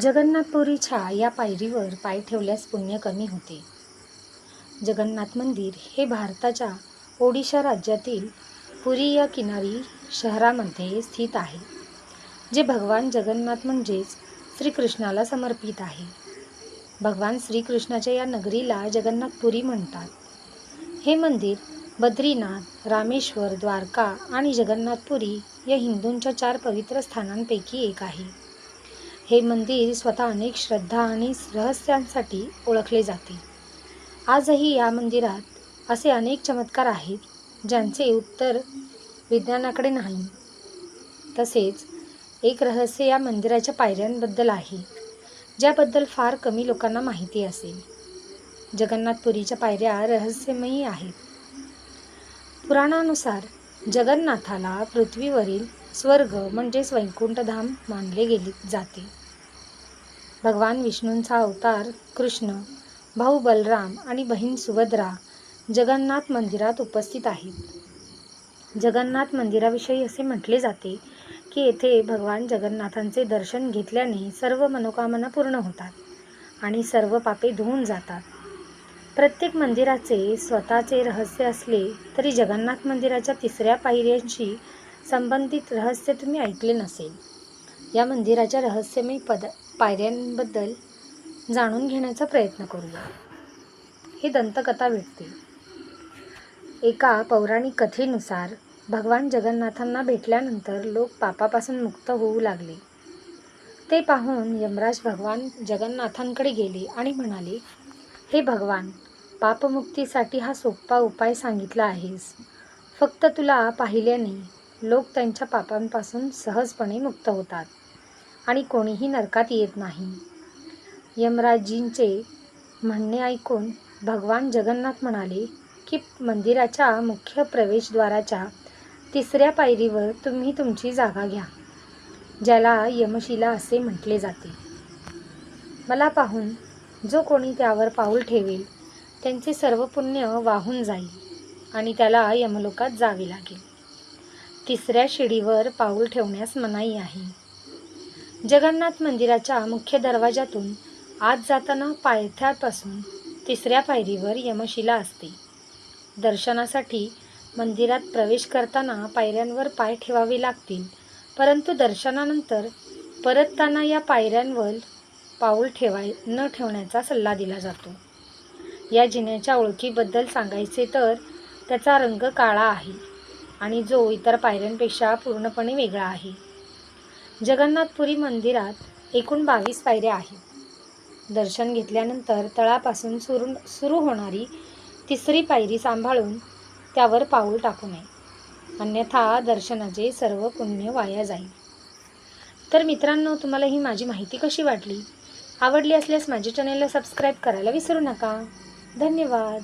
जगन्नाथपुरीच्या या पायरीवर पाय ठेवल्यास पुण्य कमी होते. जगन्नाथ मंदिर हे भारताच्या ओडिशा राज्यातील पुरी या किनारी शहरामध्ये स्थित आहे जे भगवान जगन्नाथ म्हणजेच श्रीकृष्णाला समर्पित आहे. भगवान श्रीकृष्णाच्या या नगरीला जगन्नाथपुरी म्हणतात. हे मंदिर बद्रीनाथ रामेश्वर द्वारका आणि जगन्नाथपुरी या हिंदूंच्या चार पवित्र स्थानांपैकी एक आहे. हे मंदिर स्वतः अनेक श्रद्धा आणि रहस्यांसाठी ओळखले जाते. आजही या मंदिरात असे अनेक चमत्कार आहेत ज्यांचे उत्तर विज्ञानाकडे नाही. तसेच एक रहस्य या मंदिराच्या पायऱ्यांबद्दल आहे ज्याबद्दल फार कमी लोकांना माहिती असेल. जगन्नाथपुरीच्या पायऱ्या रहस्यमयी आहेत. पुराणानुसार जगन्नाथाला पृथ्वीवरील स्वर्ग म्हणजेच वैकुंठधाम मानले गेले जाते. भगवान विष्णूंचा अवतार कृष्ण भाऊ बलराम आणि बहीण सुभद्रा जगन्नाथ मंदिरात उपस्थित आहेत. जगन्नाथ मंदिराविषयी असे म्हटले जाते की येथे भगवान जगन्नाथांचे दर्शन घेतल्याने सर्व मनोकामना पूर्ण होतात आणि सर्व पापे धुवून जातात. प्रत्येक मंदिराचे स्वतःचे रहस्य असले तरी जगन्नाथ मंदिराच्या तिसऱ्या पायऱ्यांशी संबंधित रहस्य तुम्ही ऐकले नसेल. या मंदिराच्या रहस्यमय पद पायऱ्यांबद्दल जाणून घेण्याचा प्रयत्न करूया. ही दंतकथा भेटते एका पौराणिक कथेनुसार भगवान जगन्नाथांना भेटल्यानंतर लोक पापापासून मुक्त होऊ लागले. ते पाहून यमराज भगवान जगन्नाथांकडे गेले आणि म्हणाले हे भगवान पापमुक्तीसाठी हा सोपा उपाय सांगितला आहेस. फक्त तुला पाहिल्याने लोक त्यांच्या पापांपासून सहजपणे मुक्त होतात. आणि कोणीही नरकात येत नाही. यमराजजींचे म्हणणे ऐकून भगवान जगन्नाथ म्हणाले की मंदिराच्या मुख्य प्रवेशद्वाराच्या तिसऱ्या पायरीवर तुम्ही तुमची जागा घ्या ज्याला यमशिला असे म्हटले जाते. मला पाहून जो कोणी त्यावर पाऊल ठेवेल त्यांचे सर्व पुण्य वाहून जाईल आणि त्याला यमलोकात जावे लागेल. तिसऱ्या शिडीवर पाऊल ठेवण्यास मनाई आहे. जगन्नाथ मंदिराच्या मुख्य दरवाजातून आत जाताना पायथ्यापासून तिसऱ्या पायरीवर यमशिला असते. दर्शनासाठी मंदिरात प्रवेश करताना पायऱ्यांवर पाय ठेवावे लागतील परंतु दर्शनानंतर परतताना या पायऱ्यांवर पाऊल ठेवाय न ठेवण्याचा सल्ला दिला जातो. या जिन्याच्या ओळखीबद्दल सांगायचे तर त्याचा रंग काळा आहे आणि जो इतर पायऱ्यांपेक्षा पूर्णपणे वेगळा आहे. जगन्नाथपुरी मंदिरात एकूण बावीस पायऱ्या आहेत. दर्शन घेतल्यानंतर तळापासून सुरू सुरू होणारी तिसरी पायरी सांभाळून त्यावर पाऊल टाकू नये. अन्यथा दर्शनाचे सर्व पुण्य वाया जाईल. तर मित्रांनो तुम्हाला ही माझी माहिती कशी वाटली? आवडली असल्यास माझ्या चॅनलला सबस्क्राईब करायला विसरू नका. धन्यवाद.